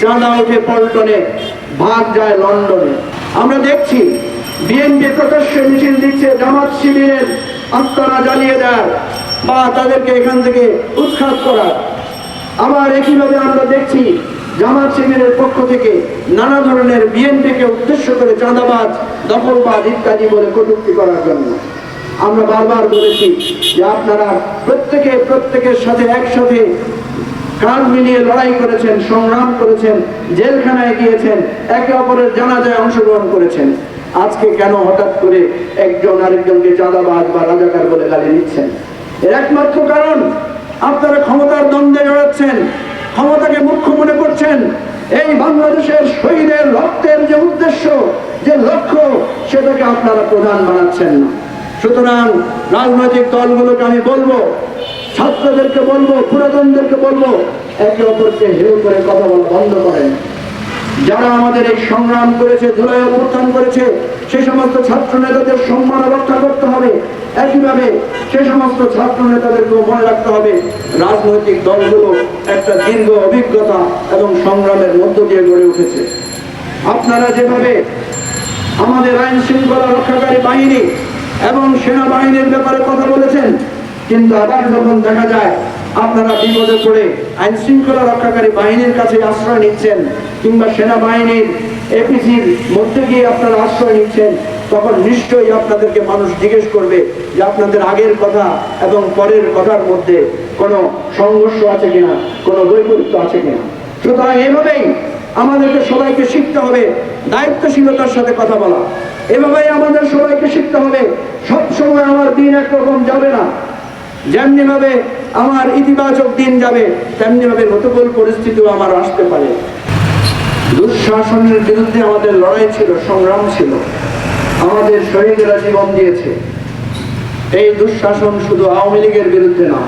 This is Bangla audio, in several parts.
চাঁদা ওঠে পল্টনে ভাগ যায় লন্ডনে। আমরা দেখছি বিএনপি প্রকাশ্যে মিছিল দিচ্ছে জামাত শিবিরের আত্মারা জ্বালিয়ে দেয়, বা তাদেরকে এখান থেকে উৎখাত করার। আবার একইভাবে আমরা দেখছি, জামাত শিবিরের পক্ষ থেকে নানা ধরনের বিএনপিকে উদ্দেশ্য করে চাঁদাবাজ, দখলবাজ ইত্যাদি বলে কটুক্তি করার জন্য। আমরা বারবার বলেছি যে আপনারা প্রত্যেকে প্রত্যেকের সাথে একসাথে কাঁধ মিলিয়ে লড়াই করেছেন, সংগ্রাম করেছেন, জেলখানায় গিয়েছেন, একে অপরের জানাজায় অংশগ্রহণ করেছেন। আজকে কেন হঠাৎ করে একজন আরেকজনকে চাঁদাবাজ বা রাজাকার বলে গালি দিচ্ছেন? এর একমাত্র কারণ, আপনারা ক্ষমতার দ্বন্দ্বে জড়াচ্ছেন, ক্ষমতাকে মুখ্য মনে করছেন। এই বাংলাদেশের শহীদের রক্তের যে উদ্দেশ্য, যে লক্ষ্য, সেটাকে আপনারা প্রধান বানাচ্ছেন না। সুতরাং রাজনৈতিক দলগুলোকে আমি বলব, ছাত্রদেরকে বলব, পুরাতনদেরকে বলব, একে অপরকে হেউ করে কথা বলা বন্ধ করেন। যারা আমাদের এই সংগ্রাম করেছে জুলাই অভ্যুত্থান করেছে, সে সমস্ত ছাত্র নেতাদের সম্মান রক্ষা করতে হবে। একইভাবে সে সমস্ত ছাত্র নেতাদেরকেও মনে রাখতে হবে, রাজনৈতিক দলগুলো একটা দীর্ঘ অভিজ্ঞতা এবং সংগ্রামের মধ্য দিয়ে গড়ে উঠেছে। আপনারা যেভাবে আমাদের আইন শৃঙ্খলা রক্ষাকারী বাহিনী এবং সেনাবাহিনীর ব্যাপারে কথা বলেছেন। কিন্তু আবার যখন দেখা যায়, আপনারা বিপদে পড়ে আইন শৃঙ্খলা রক্ষাকারী বাহিনীর কাছে আশ্রয় নিচ্ছেন, কিংবা সেনাবাহিনীর এপিসির মধ্যে গিয়ে আপনারা আশ্রয় নিচ্ছেন, তখন নিশ্চয়ই আপনাদেরকে মানুষ জিজ্ঞেস করবে যে আপনাদের আগের কথা এবং পরের কথার মধ্যে কোনো সংঘর্ষ আছে কিনা, কোনো বৈপরীত্য আছে কিনা। সুতরাং এভাবেই আমাদেরকে সবাইকে শিখতে হবে, দায়িত্বশীলতার সাথে কথা বলা। এভাবে আমাদের সবাইকে শিখতে হবে সব সময় আমার দিন একরকম যাবে না। যেমনি ভাবে আমার ইতিবাচক দিন যাবে তেমনি ভাবে প্রতিকূল পরিস্থিতিও আমার আসতে পারে। দুঃশাসনের বিরুদ্ধে আমাদের লড়াই ছিল, সংগ্রাম ছিল। আমাদের শহীদেরা জীবন দিয়েছে। এই দুঃশাসন শুধু আওয়ামী লীগের বিরুদ্ধে না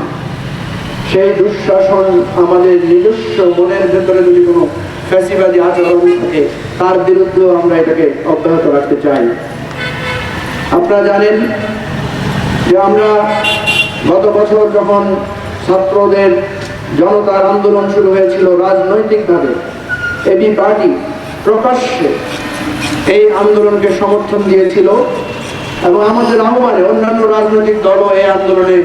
সেই দুঃশাসন আমাদের নিজস্ব মনের ভেতরে যদি কোনো ফ্যাসিবাদী আচরণ থাকে তার বিরুদ্ধেও আমরা এটাকে অব্যাহত রাখতে চাই। আপনারা জানেন যে আমরা গত বছর যখন ছাত্রদের জনতার আন্দোলন শুরু হয়েছিল রাজনৈতিকভাবে, এবি পার্টি প্রকাশ্যে এই আন্দোলনকে সমর্থন দিয়েছিল এবং আমাদের আহ্বানে অন্যান্য রাজনৈতিক দলও এই আন্দোলনে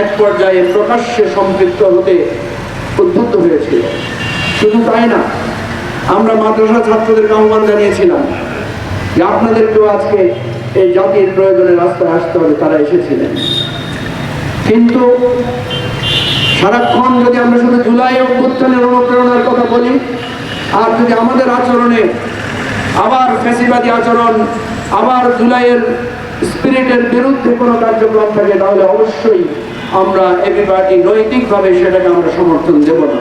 এক পর্যায়ে প্রকাশ্যে সম্পৃক্ত হতে উদ্বুদ্ধ হয়েছিল। শুধু তাই না, আমরা মাদ্রাসা ছাত্রদেরকে আহ্বান জানিয়েছিলাম যে আপনাদেরকেও আজকে এই জাতির প্রয়োজনে রাস্তায় আসতে হবে, তারা এসেছিলেন। কিন্তু সারাক্ষণ যদি আমরা শুধু জুলাই অভ্যুত্থানের অনুপ্রেরণার কথা বলি, আর যদি আমাদের আচরণে আবার ফ্যাসিবাদী আচরণ, আবার জুলাইয়ের স্পিরিটের বিরুদ্ধে কোনো কার্যক্রম থাকে, তাহলে অবশ্যই আমরা পার্টি নৈতিকভাবে সেটাকে আমরা সমর্থন দেব না।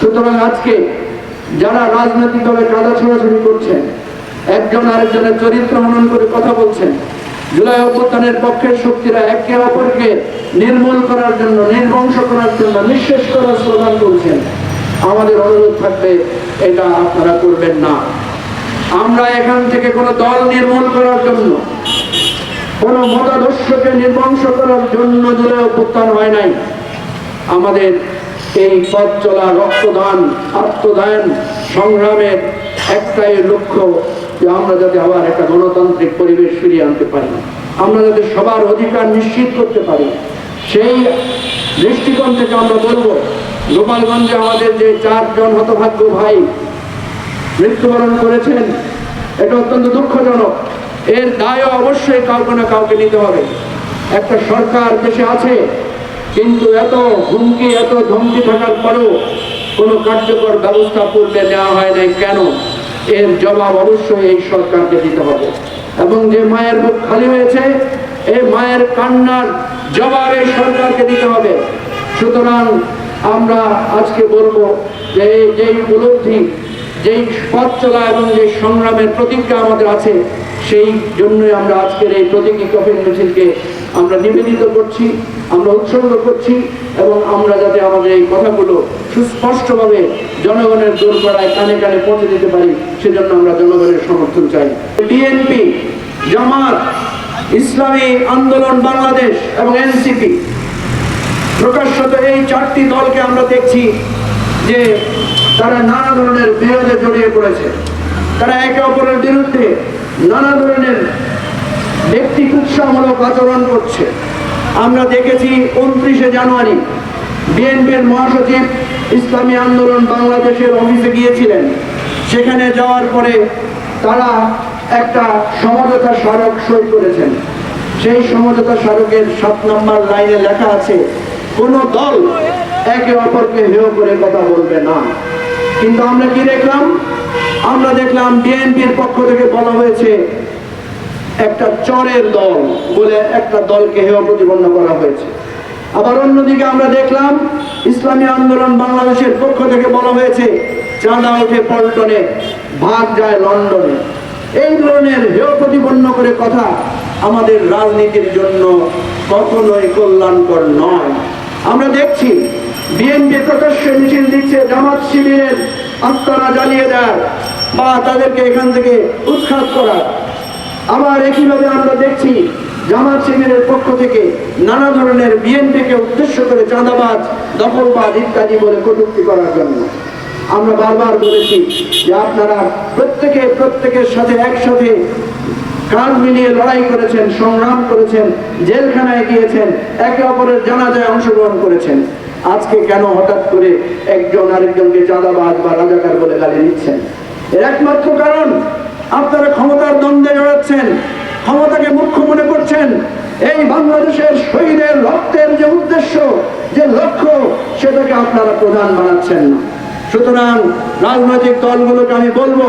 সুতরাং আজকে যারা রাজনৈতিক রাজনৈতিকভাবে কাদা ছোড়াছুড়ি করছেন, একজন আরেকজনের চরিত্র হনন করে কথা বলছেন, জুলাই অভ্যুত্থানের পক্ষের শক্তিরা একে অপরকে নির্মূল করার জন্য, নির্বংশ করার জন্য নিঃশেষ করার স্লোগান করছেন আমাদের অনুরোধ থাকবে, এটা আপনারা করবেন না। আমরা এখান থেকে কোনো দল নির্মূল করার জন্য, কোন মতাদর্শকে নির্বংশ করার জন্য জুলাই অভ্যুত্থান হয় নাই। আমাদের এই পথ চলা রক্তদান, আত্মদান সংগ্রামের একটাই লক্ষ্য যে আমরা যাতে আবার একটা গণতান্ত্রিক পরিবেশ ফিরিয়ে আনতে পারি। আমরা যাতে সবার অধিকার নিশ্চিত করতে পারি। সেই দৃষ্টিকোণ থেকে আমরা বলব, গোপালগঞ্জে আমাদের যে চারজন হতভাগ্য ভাই মৃত্যুবরণ করেছেন, এটা অত্যন্ত দুঃখজনক। এর দায়ও অবশ্যই কাউকে না কাউকে নিতে হবে। একটা সরকার দেশে আছে কিন্তু এত হুমকি, এত ধমকি থাকার পরেও কোনো কার্যকর ব্যবস্থা পূর্বে নেওয়া হয় নাই। কেন? এর জবাব অবশ্যই এই সরকারকে দিতে হবে। এবং যে মায়ের মুখ খালি হয়েছে, এই মায়ের কান্নার জবাব এই সরকারকে দিতে হবে। সুতরাং আমরা আজকে বলব যে এই- যে উপলব্ধি যেই পথ চলা এবং যে সংগ্রামের প্রতিজ্ঞা আমাদের আছে, সেই জন্যই আমরা আজকের এই প্রতীকী কফিন মিছিলকে আমরা নিবেদিত করছি, আমরা উৎসর্গ করছি এবং আমরা যাতে আমাদের এই কথাগুলো সুস্পষ্টভাবে জনগণের দোরগড়ায় কানে কানে পৌঁছে দিতে পারি, সেজন্য আমরা জনগণের সমর্থন চাই। বিএনপি জামাত, ইসলামী আন্দোলন, বাংলাদেশ এবং এনসিপি প্রকাশ্যত এই চারটি দলকে আমরা দেখছি যে তারা নানা ধরনের বিরোধে জড়িয়ে পড়েছে। তারা একে অপরের বিরুদ্ধে নানা ধরনের ব্যক্তি কুৎসামূলক আচরণ করছে। আমরা দেখেছি উনত্রিশে জানুয়ারি বিএনপির মহাসচিব ইসলামী আন্দোলন বাংলাদেশের অফিসে গিয়েছিলেন। সেখানে যাওয়ার পরে তারা একটা সমঝোতা স্মারক সই করেছেন। সেই সমঝোতা স্মারকের সাত নম্বর লাইনে লেখা আছে, কোনো দল একে অপরকে হেয় করে কথা বলবে না। কিন্তু আমরা কি দেখলাম? আমরা দেখলাম বিএনপির পক্ষ থেকে বলা হয়েছে, একটা চরের দল বলে একটা দলকে হেয় প্রতিপন্ন করা হয়েছে। আবার অন্যদিকে আমরা দেখলাম, ইসলামী আন্দোলন বাংলাদেশের পক্ষ থেকে বলা হয়েছে, চাঁদা ওঠে পল্টনে, ভাগ যায় লন্ডনে। এই ধরনের হেয় প্রতিপন্ন করে কথা আমাদের রাজনীতির জন্য কখনোই কল্যাণকর নয়। আমরা দেখছি বিএনপি প্রকাশ্যে মিছিল দিচ্ছে জামাত শিবিরের আত্মারা জ্বালিয়ে দেয় বা তাদেরকে এখান থেকে উৎখাত করা আবার একইভাবে আমরা দেখছি জামাত শিবিরের পক্ষ থেকে নানা ধরনের বিএনপিকে উদ্দেশ্য করে চাঁদাবাজ, দখলবাজ ইত্যাদি বলে কটূক্তি করার জন্য। আমরা বারবার বলেছি যে আপনারা প্রত্যেকে প্রত্যেকের সাথে একসাথে কাঁধ মিলিয়ে লড়াই করেছেন, সংগ্রাম করেছেন, জেলখানায় গিয়েছেন, একে অপরের জানাজায় অংশগ্রহণ করেছেন। আজকে কেন হঠাৎ করে একজন আরেকজনকে চাঁদাবাজ বা রাজাকার বলে গালি দিচ্ছেন? এর একমাত্র কারণ, আপনারা ক্ষমতার দ্বন্দ্বে জড়াচ্ছেন, ক্ষমতাকে মুখ্য মনে করছেন। এই বাংলাদেশের শহীদের রক্তের যে উদ্দেশ্য, যে লক্ষ্য, সেটাকে আপনারা প্রধান বানাচ্ছেন না। সুতরাং রাজনৈতিক দলগুলোকে আমি বলব,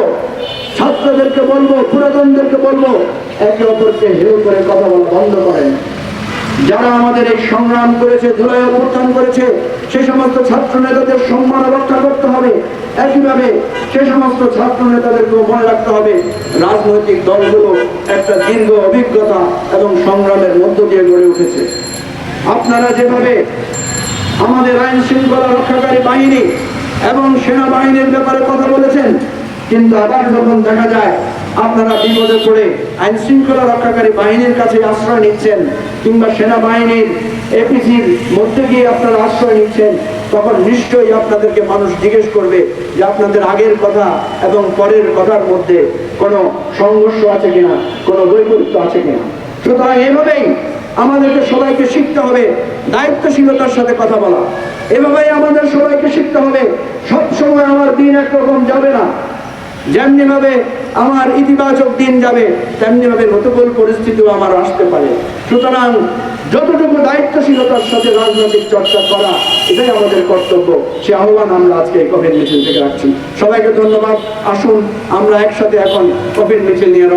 ছাত্রদেরকে বলব, পুরাতনদেরকে বলব, একে অপরকে হেউ করে কথা বলা বন্ধ করেন। যারা আমাদের এই সংগ্রাম করেছে ধুলাই অভ্যুত্থান করেছে, সে সমস্ত ছাত্র নেতাদের সম্মান রক্ষা করতে হবে। একইভাবে সে সমস্ত ছাত্র নেতাদেরকেও মনে রাখতে হবে, রাজনৈতিক দলগুলো একটা দীর্ঘ অভিজ্ঞতা এবং সংগ্রামের মধ্য দিয়ে গড়ে উঠেছে। আপনারা যেভাবে আমাদের আইন শৃঙ্খলা রক্ষাকারী বাহিনী এবং সেনাবাহিনীর ব্যাপারে কথা বলেছেন, কিন্তু আবার যখন দেখা যায় আপনারা বিপদে পড়ে আইন শৃঙ্খলা রক্ষাকারী বাহিনীর কাছে আশ্রয় নিচ্ছেন কিংবা সেনাবাহিনীর এপিসির মধ্যে গিয়ে আপনারা আশ্রয় নিচ্ছেন, তখন নিশ্চয়ই আপনাদেরকে মানুষ জিজ্ঞেস করবে যে আপনাদের আগের কথা এবং পরের কথার মধ্যে কোনো সংঘর্ষ আছে কিনা, কোনো বৈপরীত্য আছে কিনা। সুতরাং এভাবেই আমাদেরকে সবাইকে শিখতে হবে দায়িত্বশীলতার সাথে কথা বলা। এভাবেই আমাদের সবাইকে শিখতে হবে, সবসময় আমার দিন একরকম যাবে না। যেমনি ভাবে আমার ইতিবাচক দিন যাবে, তেমনি ভাবে প্রতিকূল পরিস্থিতিও আমার আসতে পারে। সুতরাং যতটুকু দায়িত্বশীলতার সাথে রাজনৈতিক চর্চা করা, এটাই আমাদের কর্তব্য। সে আহ্বান আমরা আজকে কোভিড মিছিল থেকে রাখছি। সবাইকে ধন্যবাদ। আসুন, আমরা একসাথে এখন কফির মিছিল নিয়ে